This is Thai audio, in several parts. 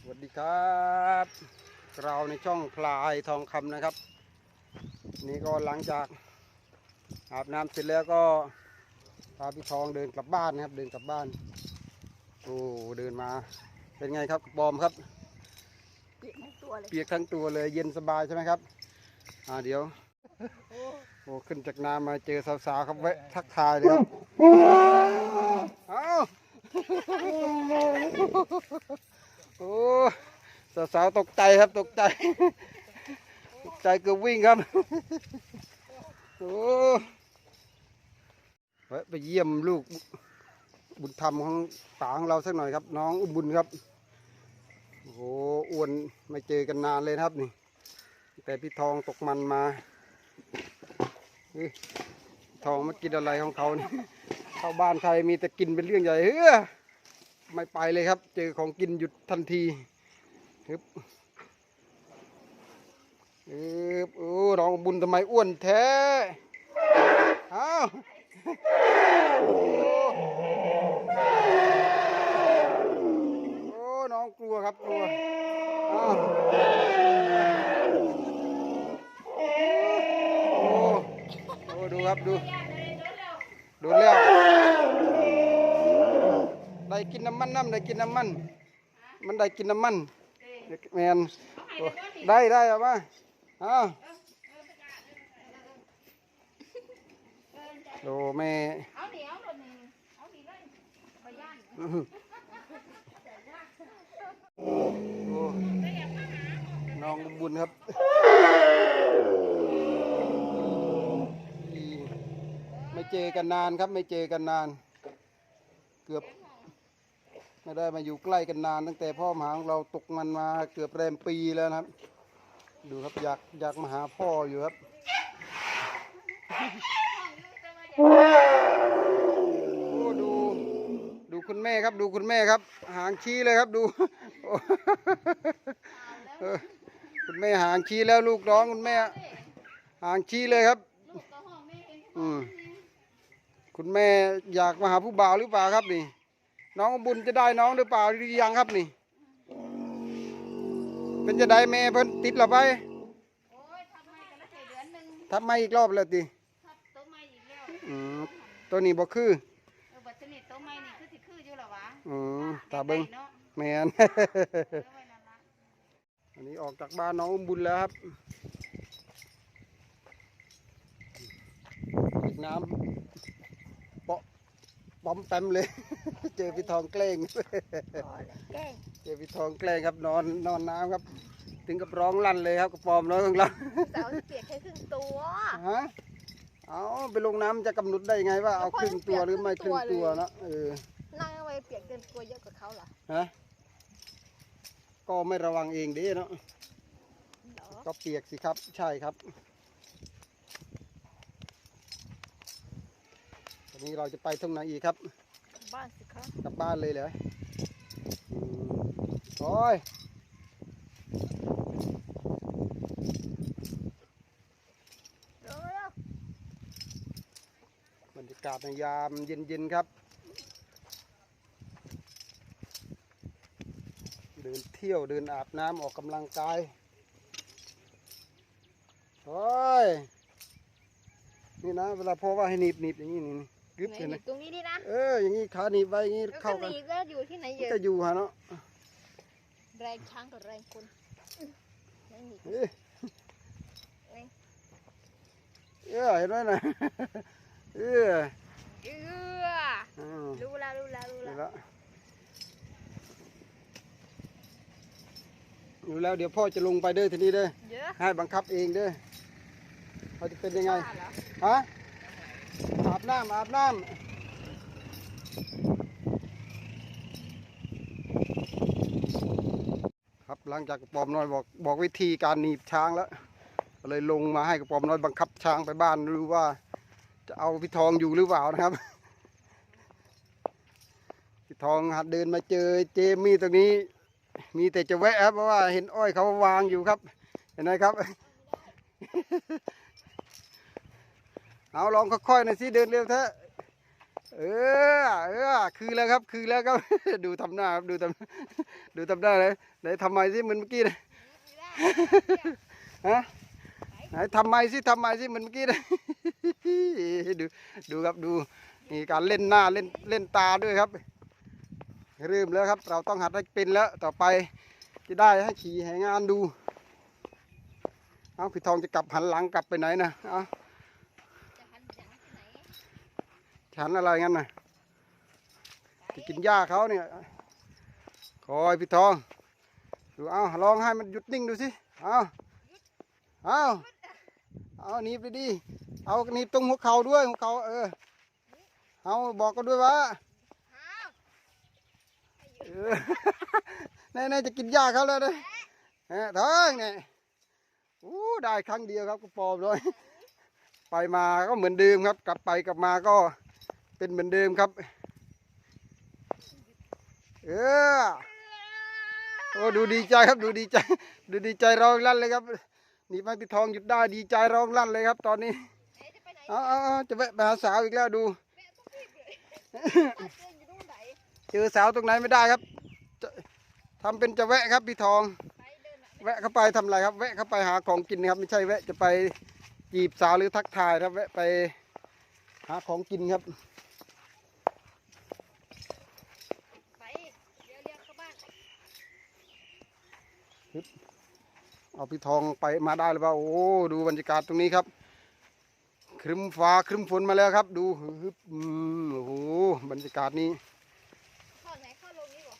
สวัสดีครับ เราในช่องพลายทองคำนะครับ นี่ก็หลังจากอาบน้ำเสร็จแล้วก็พาพี่ทองเดินกลับบ้านนะครับ เดินกลับบ้านโอ้เดินมาเป็นไงครับบอมครับ เปียกทั้งตัวเลยเปียกทั้งตัวเลยเย็นสบายใช่ไหมครับ อ่าเดี๋ยวโอ้ขึ้นจากน้ำมาเจอสาวๆครับแวะทักทายเลยครับเอ้า โอ้สาวๆตกใจครับตกใจ ตกใจเกือบวิ่งครับ โอ้ไปเยี่ยมลูกบุญธรรมของป๋าของเราสักหน่อยครับ น้องอุ้มบุญครับโอ้โหอ้วนไม่เจอกันนานเลยครับนี่ แต่พี่ทองตกมันมาทองมากินอะไรของเขาเนี่เข้าบ้านใครมีแต่กินเป็นเรื่องใหญ่เฮ้ย ไม่ไปเลยครับ เจอของกินหยุดทันทีฮึบฮึบโอ้น้องบุญทำไมอ้วนแท้อ้าวโอ้น้องกลัวครับกลัวอ้าวโอ้โอ้ดูครับดูโดนแล้ว ได้กินน้ำมันน้ำได้กินน้ำมัน มันได้กินน้ำมันแมนโอ้ได้ได้เอามาเอาโดแม่เอาเดี๋ยวคนหนึ่งเอาดีเลยขอย่านอื้อหือโอ้น้องบุญครับอีไม่เจอกันนานครับ ไม่เจอกันนาน เกือบ ไม่ได้มาอยู่ใกล้กันนานตั้งแต่พ่อมหาของเราตกมันมาเกือบแรมปีแล้วนะครับ ดูครับอยากอยากมาหาพ่ออยู่ครับโอ้ดู ดูคุณแม่ครับ ดูคุณแม่ครับ หางชี้เลยครับดูคุณแม่หางชี้แล้วลูกน้องคุณแม่ หางชี้เลยครับอืมคุณแม่อยากมาหาผู้บ่าวหรือเปล่าครับนี่ น้องบุญจะได้น้องหรือเปล่าหรือยังครับนี่ เป็นจะได้แม่เพิ่นติดเราไปโอ้ยทำไมกันละเดือนหนึ่งทำไม่อีกรอบแล้วติทับตัวใหม่อีกแล้วอืมตัวนี้บ่คือเออบัดชนิดตัวใหม่นี่คือสิคืออยู่หรอวะอืมตาเบิ้งเนาะแมนเอาไว้นั่นละอันนี้ออกจากบ้านน้องบุญแล้วครับอีกน้ำเปาะ ป้อมแปมเลย เจอพี่ทองแกล้ง แกล้งเจอพี่ทองแกล้งครับนอนนอนน้ำครับ ถึงกับร้องลั่นเลยครับกระปอมน้อยของเราสาวเปียกแค่ครึ่งตัวฮะเอาไปลงน้ำจะกำหนดได้ไงว่าเอาครึ่งตัวหรือไม่ครึ่งตัวเนอะเออนั่งเอาไว้เปียกเกินตัวเยอะกว่าเขาเหรอฮะก็ไม่ระวังเองเด้เนาะเหรอก็เปียกสิครับใช่ครับ ตอนนี้เราจะไปตรงไหนอีกครับ บ้านสิคะกลับบ้านเลยเหรออืมโอ้ยเร็วเร็วบรรยากาศในยามเย็นๆครับ เดินเที่ยวเดินอาบน้ำออกกำลังกายโอ้ยนี่นะ เวลาพ่อว่าให้หนีบหนีบอย่างนี้นี่นี่ กึบไหนเห็นไหมนี่ตรงนี้ดินะ เออ อย่างนี้ขาหนีบไว้อย่างนี้แล้วเข้าก็กันหนีก็อยู่ที่ไหนเยมันอะก็อยู่ฮะเนาะแรงช้างกับแรงคนไหนหนีเอ้ยเอ้ยเออเห็นไหมนะ เออเอืออืมรู้แล้วรู้แล้วรู้นี่แล้วละอยู่แล้วเดี๋ยวพ่อจะลงไปเด้อทีนี้เด้อเยอะให้บังคับเองเด้อเขาจะเป็นยังไงบ้าเหรอฮะ อาบน้ำอาบน้ำครับหลังจากกระปอมน้อยบอกบอกวิธีการหนีบช้างแล้วเลยลงมาให้กระปอมน้อยบังคับช้างไปบ้านดูว่า จะเอาพี่ทองอยู่หรือเปล่านะครับพี่ทองหัดเดินมาเจอเจมี่ตรงนี้ มีแต่จะแวะครับเพราะว่าเห็นอ้อยเขาวางอยู่ครับ เห็นไหมครับ เอาลองค่อยๆหน่อยสิเดินเร็วแท้เออเออคือแล้วครับ คือแล้วครับ ดูทำหน้าครับดูทำดูทำหน้าเลยไหนทำไมสิเหมือนเมื่อกี้นะฮะไหนทำไมสิทำไมสิเหมือนเมื่อกี้นะดูดูครับดูนี่การเล่นหน้าเล่นเล่นตาด้วยครับเริ่มแล้วครับ เราต้องหัดให้เป็นแล้วต่อไปจะได้ให้ขี่แหงานดู เอาพี่ทองจะกลับหันหลังกลับไปไหนนะเอา จะหันหลังไปไหน ฉันอะไรงั้นนะจะกินหญ้าเขาเนี่ยคอยพี่ทอง ดูเอาลองให้มันหยุดนิ่งดูสิเอาเอาเอาหนีบดีๆเอาหนีบตรงหัวเข่าด้วยหัวเข่าเออเอาบอกกันด้วยว่าห้าวเออแน่ๆจะกินหญ้าเขาแล้วนะเออท้องเนี่ยอู้ได้ครั้งเดียวครับก็ปลอมเลย ไปมาก็เหมือนเดิมครับ กลับไปกลับมาก็ เป็นเหมือนเดิมครับ เออโอ้ดูดีใจครับดูดีใจ ดูดีใจร้องลั่นเลยครับนี่มาพี่ทองหยุดได้ดีใจร้องลั่นเลยครับ ตอนนี้เอ๊ะจะไปไหนเอาเอาเอาจะแวะไปหาสาวอีกแล้วดูแม่ต้องรีบเลยบ้านเพื่อนอยู่ตรงไหนเจอสาวตรงไหนไม่ได้ครับจะทำเป็นจะแวะครับพี่ทองไปเดินอะแวะเข้าไปทำอะไรครับ แวะเข้าไปหาของกินครับ ไม่ใช่แวะจะไปจีบสาวหรือทักทายครับ แวะไปหาของกินครับ ไปเดี๋ยวเรียกเข้าบ้าน เอาพี่ทองไปมาได้หรือเปล่าโอ้ดูบรรยากาศตรงนี้ครับครึ้มฟ้าครึ้มฝนมาแล้วครับ ดูฮึบอืมโอ้โหบรรยากาศนี้เข้าไหนเข้าลงนี้บ่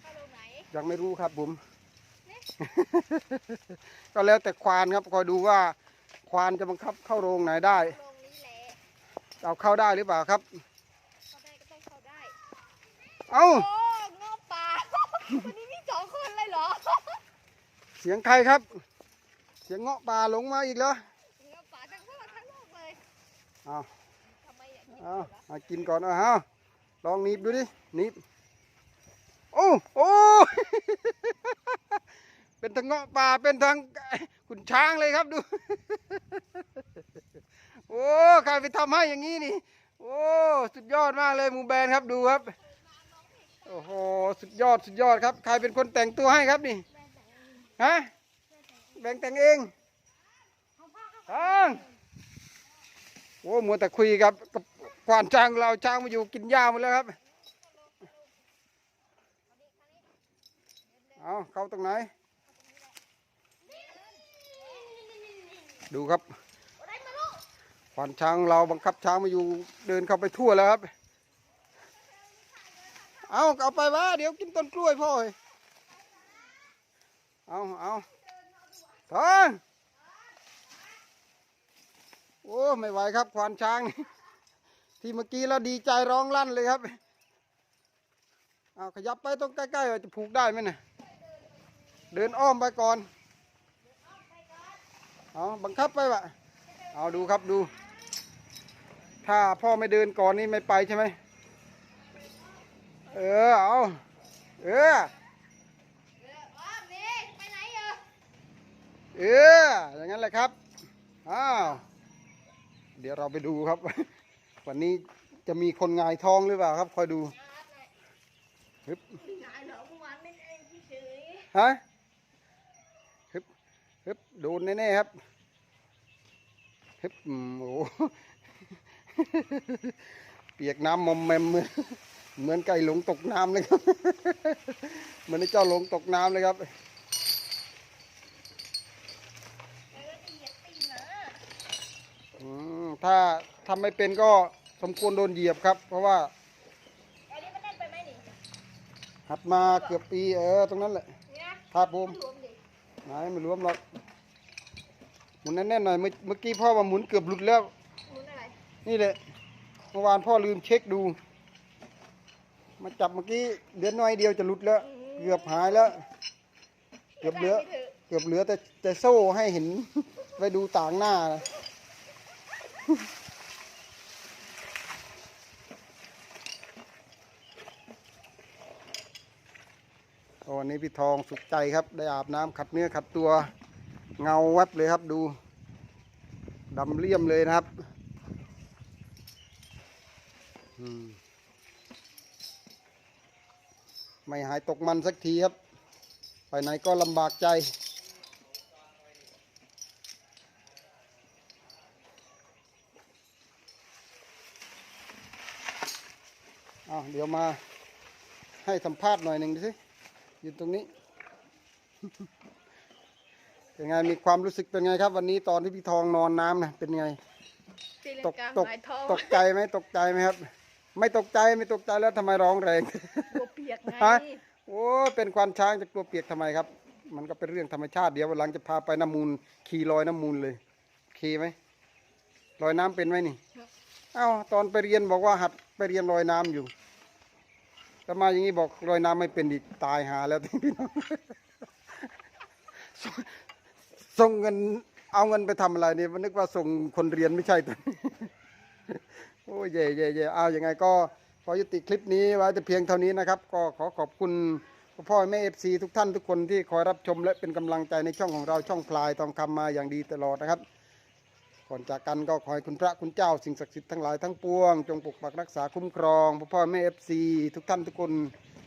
เข้าลงไหนยังไม่รู้ครับผม ก็แล้วแต่ควานครับคอยดูว่าควานจะบังคับเข้าโรงไหนได้ลงนี้แหละเอาเข้าได้หรือเปล่าครับเข้าได้ก็ต้องเข้าได้เอ้า เสียงใครครับ เสียงเงาะป่าหลงมาอีกแล้วงอป่าทั้งพ่อทั้งลูกเลยเอาทำไมอยากกินเอาเหรอเอากินก่อนเอาเอาลองหนีบดูดิหนีบโอ้โอ้เป็นทั้งเงาะป่าเป็นทั้งขุนช้างเลยครับดู โอ้ใครไปทำให้อย่างนี้นี่ โอ้สุดยอดมากเลยหมูแบนครับดูครับ โอ้โหสุดยอดสุดยอดครับ ใครเป็นคนแต่งตัวให้ครับนี่ ฮะแบ่งแต่งเองตังโอ้มัวแต่คุยกับกับควานช้างเราช้างมาอยู่กินหญ้าหมดแล้วครับเอาเข้าตรงไหน ดูครับควานช้างเราบังคับช้างมาอยู่เดินเข้าไปทั่วแล้วครับ เอาเอาไปวะเดี๋ยวกินต้นกล้วยพ่อ เอ้ยเอาเอาทองโอ้ไม่ไหวครับควานช้าง ที่เมื่อกี้เราดีใจร้องลั่นเลยครับเอาขยับไปตรงใกล้ๆว่าจะผูกได้ไหมเนี่ยเดินอ้อมไปก่อนเอาบังคับไปวะเอาดูครับดู ถ้าพ่อไม่เดินก่อนนี่ไม่ไปใช่ไหมเออเอาเออเมย์ไปไหนเออ เอออย่างนั้นแหละครับอ้าวเดี๋ยวเราไปดูครับ วันนี้จะมีคนงายทองหรือเปล่าครับ คอยดูฮึบนายเหรอเฮ้ยฮะฮึบฮึบโดนแน่ๆครับฮึบโอ้โหเปียกน้ำมอมแมมเหมือนเหมือนไก่หลงตกน้ำเลยครับ เหมือนไอ้เจ้าหลงตกน้ำเลยครับ เออเหยียดตีนเหรอ อืม ถ้าทำไม่เป็นก็สมควรโดนเหยียบครับ เพราะว่าอันนี้มันแน่นไปไหมนี่หัดมาเกือบปีเออตรงนั้นแหละเนี่ยครับผมรวมดิไหนไม่รวมหรอกหมุนแน่นๆหน่อยเมื่อเมื่อกี้พ่อว่าหมุนเกือบหลุดแล้ว หมุนอะไรนี่แหละเมื่อวานพ่อลืมเช็คดู มาจับเมื่อกี้เหลือน้อยเดียวจะหลุดแล้ว เกือบหายแล้ว เกือบเหลือได้ไปถะเกือบเหลือแต่แต่โซ่ให้เห็น ไปดูต่างหน้านะ ตอนนี้พี่ทองสุขใจครับ ได้อาบน้ำขัดเนื้อขัดตัว เงาวับเลยครับดูดำเลี่ยมเลยนะครับไม่หายตกมันสักทีครับ ไปไหนก็ลำบากใจ เอาเดี๋ยวมาให้สัมภาษณ์หน่อยหนึ่งดูสิยืนตรงนี้ เป็นไงมีความรู้สึกเป็นไงครับ วันนี้ตอนที่พี่ทองนอนน้ำนะเป็นไงตีลังตกกาตกหงายท้องตกใจไหมตกใจไหมครับ ไม่ตกใจไม่ตกใจแล้วทำไมร้องแรงกลัวเปียกไงฮะโอ้ยเป็นควานช้างจะกลัวเปียกทำไมครับ มันก็เป็นเรื่องธรรมชาติเดี๋ยววันหลังจะพาไปน้ำมูลขี่ลอยน้ำมูลเลยขี่ไหมลอยน้ำเป็นไหมนี่ เอ้าตอนไปเรียนบอกว่าหัดไปเรียนลอยน้ำอยู่ แต่มาอย่างนี้บอกลอยน้ำไม่เป็นอีกตายหาแล้วพี่น้องส่งส่งเงินเอาเงินไปทำอะไรเนี่ยมันนึกว่าส่งคนเรียนไม่ใช่ตัวโอ้ยเย่เย่เย่เอาอย่างไงก็ขอยุติคลิปนี้ไว้แต่เพียงเท่านี้นะครับ ก็ขอขอบคุณพ่อแม่เอฟซีทุกท่านทุกคนที่คอยรับชมและเป็นกำลังใจในช่องของเราช่องพลายทองคำมาอย่างดีตลอดนะครับ ก่อนจากกันก็ขอให้คุณพระคุณเจ้าสิ่งศักดิ์สิทธิ์ทั้งหลายทั้งปวง จงปกปักรักษาคุ้มครองพ่อพ่อแม่เอฟซีทุกท่านทุกคน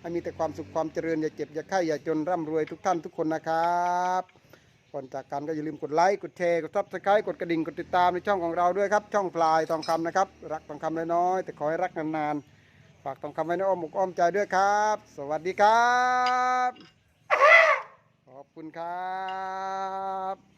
ให้มีแต่ความสุขความเจริญอย่าเจ็บอย่าไข้อย่าจนร่ำรวยทุกท่านทุกคนนะครับก่อนจากกันก็อย่าลืมกดไลค์กดแชร์กดซับสไครต์กดกระดิ่งกดติดตามในช่องของเราด้วยครับ ช่องพลายทองคำนะครับ รักทองคำน้อยๆแต่ขอให้รักนานๆฝากทองคำไว้ในอ้อมอกอ้อมใจด้วยครับ สวัสดีครับ ขอบคุณครับ